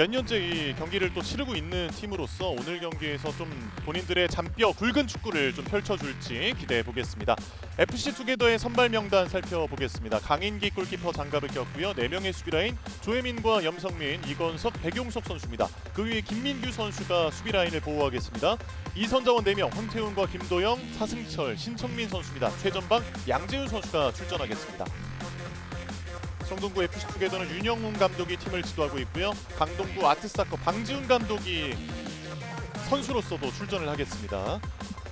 몇 년째 이 경기를 또 치르고 있는 팀으로서 오늘 경기에서 좀 본인들의 잔뼈 굵은 축구를 좀 펼쳐줄지 기대해 보겠습니다. FC 투게더의 선발 명단 살펴보겠습니다. 강인기 골키퍼 장갑을 꼈고요. 네 명의 수비 라인 조혜민과 염성민, 이건석, 백용석 선수입니다. 그 위에 김민규 선수가 수비 라인을 보호하겠습니다. 이선자원 4명, 황태훈과 김도영, 사승철, 신청민 선수입니다. 최전방 양재훈 선수가 출전하겠습니다. 성동구 FC 투게더는 윤영훈 감독이 팀을 지도하고 있고요. 강동구 아트사커 방지훈 감독이 선수로서도 출전을 하겠습니다.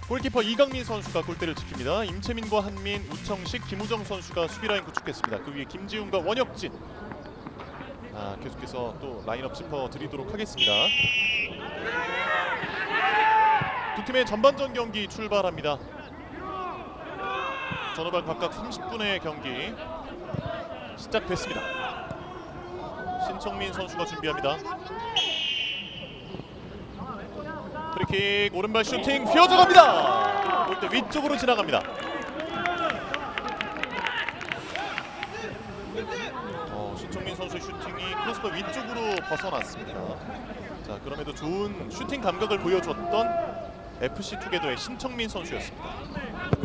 골키퍼 이강민 선수가 골대를 지킵니다. 임채민과 한민, 우청식, 김우정 선수가 수비 라인 구축했습니다. 그 위에 김지훈과 원혁진. 아, 계속해서 또 라인업 짚어 드리도록 하겠습니다. 두 팀의 전반전 경기 출발합니다. 전후반 각각 30분의 경기 시작됐습니다. 신청민 선수가 준비합니다. 프리킥 오른발 슈팅 휘어져 갑니다. 골대 위쪽으로 지나갑니다. 어, 신청민 선수의 슈팅이 크로스바 위쪽으로 벗어났습니다. 자, 그럼에도 좋은 슈팅 감각을 보여줬던 FC 투게더의 신청민 선수였습니다.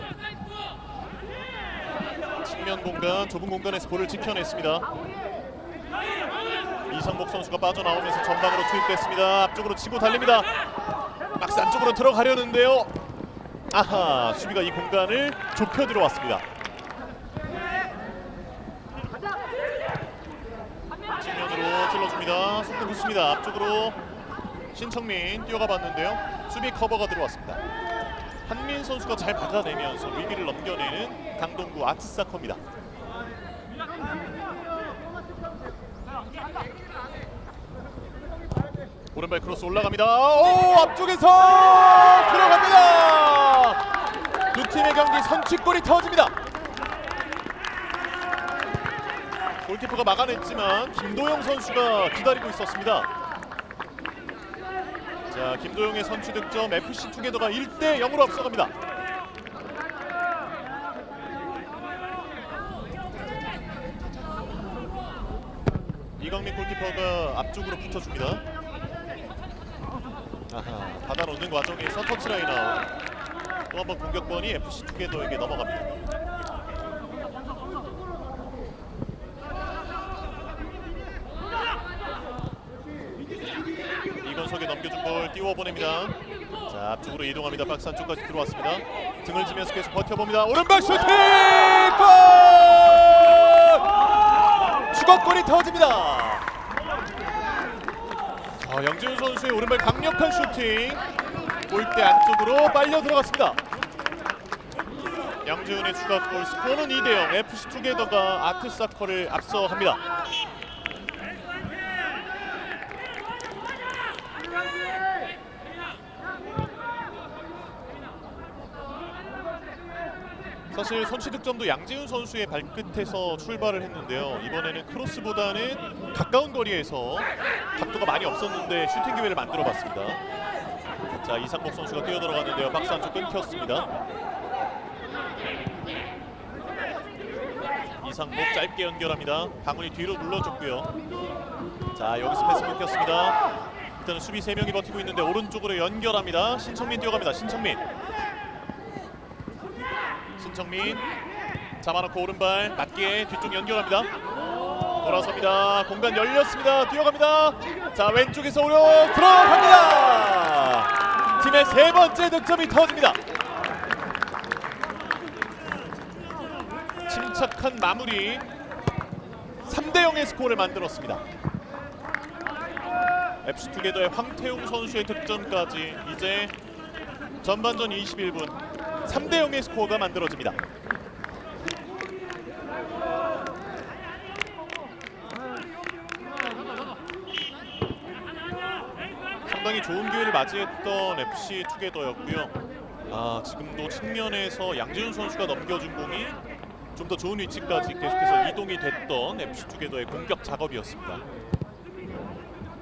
측면 공간, 좁은 공간에서 볼을 지켜냈습니다. 이성복 선수가 빠져나오면서 전방으로 투입됐습니다. 앞쪽으로 치고 달립니다. 박스 안쪽으로 들어가려는데요. 아하, 수비가 이 공간을 좁혀 들어왔습니다. 측면으로 찔러줍니다. 속도 붙습니다. 앞쪽으로 신청민 뛰어가 봤는데요. 수비 커버가 들어왔습니다. 한민 선수가 잘 받아내면서 위기를 넘겨내는 강동구 아트사커입니다. 오른발 크로스 올라갑니다. 오 앞쪽에서 들어갑니다. 두 팀의 경기 선취골이 터집니다. 골키퍼가 막아냈지만 김도영 선수가 기다리고 있었습니다. 자 김도영의 선취 득점 FC 투게더가 1대 0으로 앞서갑니다. 이강민 골키퍼가 앞쪽으로 붙여줍니다. 아하, 받아놓는 과정에서 터치라인 아웃. 또 한 번 공격권이 FC 투게더에게 넘어갑니다. 이건석에 넘겨준 볼 띄워보냅니다. 자 앞쪽으로 이동합니다. 박스 안쪽까지 들어왔습니다. 등을 지면서 계속 버텨봅니다. 오른발 슈팅! 골! 추가골이 터집니다. 자, 양재훈 선수의 오른발 강력한 슈팅 골대 안쪽으로 빨려 들어갔습니다. 양재훈의 추가 골 스코어는 2대0 FC 투게더가 아트사커를 앞서갑니다. 사실 선취 득점도 양재훈 선수의 발끝에서 출발을 했는데요. 이번에는 크로스보다는 가까운 거리에서 각도가 많이 없었는데 슈팅 기회를 만들어 봤습니다. 자 이상복 선수가 뛰어 들어갔는데요. 박스 안쪽 끊겼습니다. 이상복 짧게 연결합니다. 강훈이 뒤로 눌러줬고요. 자 여기서 패스 끊겼습니다. 일단은 수비 세 명이 버티고 있는데 오른쪽으로 연결합니다. 신청민 뛰어갑니다. 신청민. 신청민 잡아놓고 오른발 낮게 뒤쪽 연결합니다. 돌아섭니다. 공간 열렸습니다. 뛰어갑니다. 자 왼쪽에서 오려 들어갑니다. 팀의 세 번째 득점이 터집니다. 침착한 마무리 3대 0의 스코어를 만들었습니다. FC 투게더의 황태웅 선수의 득점까지 이제 전반전 21분 3대 0의 스코어가 만들어집니다. 상당히 좋은 기회를 맞이했던 FC 투게더였고요. 아, 지금도 측면에서 양재훈 선수가 넘겨준 공이 좀 더 좋은 위치까지 계속해서 이동이 됐던 FC 투게더의 공격 작업이었습니다.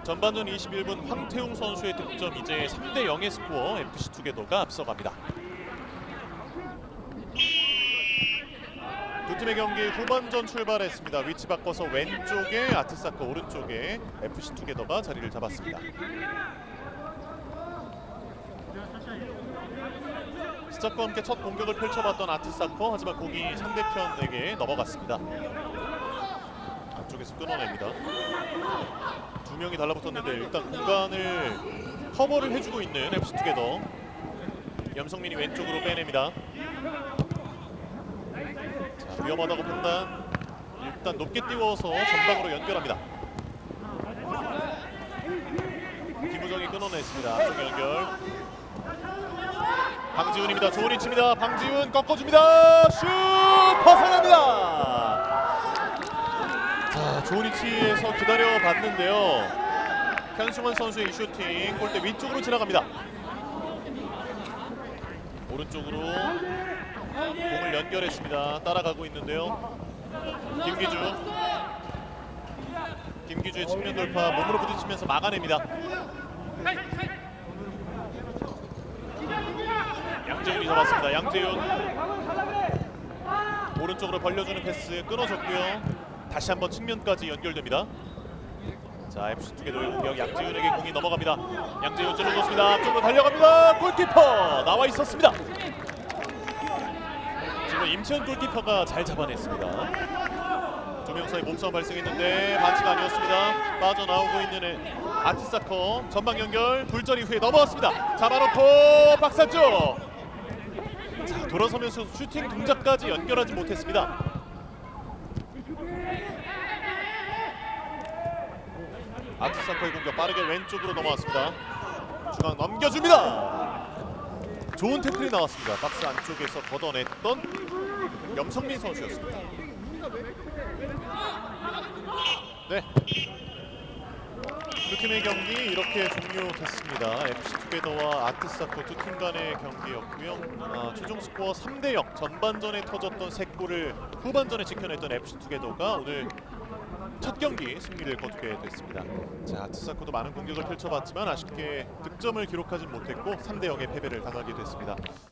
전반전 21분 황태웅 선수의 득점 이제 3대 0의 스코어 FC 투게더가 앞서갑니다. 두 팀의 경기 후반전 출발했습니다. 위치 바꿔서 왼쪽에 아트사커, 오른쪽에 FC 투게더가 자리를 잡았습니다. 시작과 함께 첫 공격을 펼쳐봤던 아트사커 하지만 공이 상대편에게 넘어갔습니다. 안쪽에서 끊어냅니다. 두 명이 달라붙었는데 일단 공간을 커버를 해주고 있는 FC 투게더 염성민이 왼쪽으로 빼냅니다. 자, 위험하다고 판단 일단 높게 띄워서 전방으로 연결합니다. 김우정이 끊어냈습니다. 앞쪽 연결. 방지훈입니다. 좋은 위치입니다. 방지훈 꺾어줍니다. 슛 벗어납니다. 자, 좋은 위치에서 기다려 봤는데요. 현승환 선수의 슈팅 골대 위쪽으로 지나갑니다. 오른쪽으로 공을 연결했습니다. 따라가고 있는데요. 김기주. 김기주의 측면 돌파 몸으로 부딪히면서 막아냅니다. 양재윤이 잡았습니다. 양재윤 오른쪽으로 벌려주는 패스 끊어졌고요. 다시 한번 측면까지 연결됩니다. 자 FC 투게더의 공격 양재윤에게 공이 넘어갑니다. 양재윤 찔러줬습니다. 앞쪽으로 달려갑니다. 골키퍼 나와 있었습니다. 지금 임채원 골키퍼가 잘 잡아냈습니다. 사이 몸싸움 발생했는데 반칙 아니었습니다. 빠져나오고 있는 애- 아트사커 전방 연결 불절 이 후에 넘어왔습니다. 잡아놓고 박사 쪽. 자 돌아서면서 슈팅 동작까지 연결하지 못했습니다. 아트사커의 공격 빠르게 왼쪽으로 넘어왔습니다. 중앙 넘겨줍니다. 좋은 태클이 나왔습니다. 박스 안쪽에서 걷어냈던 염성민 선수였습니다. 네. 두 팀의 경기 이렇게 종료됐습니다. FC 투게더와 아트사커 두팀 간의 경기였고요. 아, 최종 스코어 3대 0. 전반전에 터졌던 세 골을 후반전에 지켜냈던 FC 투게더가 오늘 첫 경기 승리를 거두게 됐습니다. 자, 아트사커도 많은 공격을 펼쳐봤지만 아쉽게 득점을 기록하진 못했고 3대 0의 패배를 당하게 됐습니다.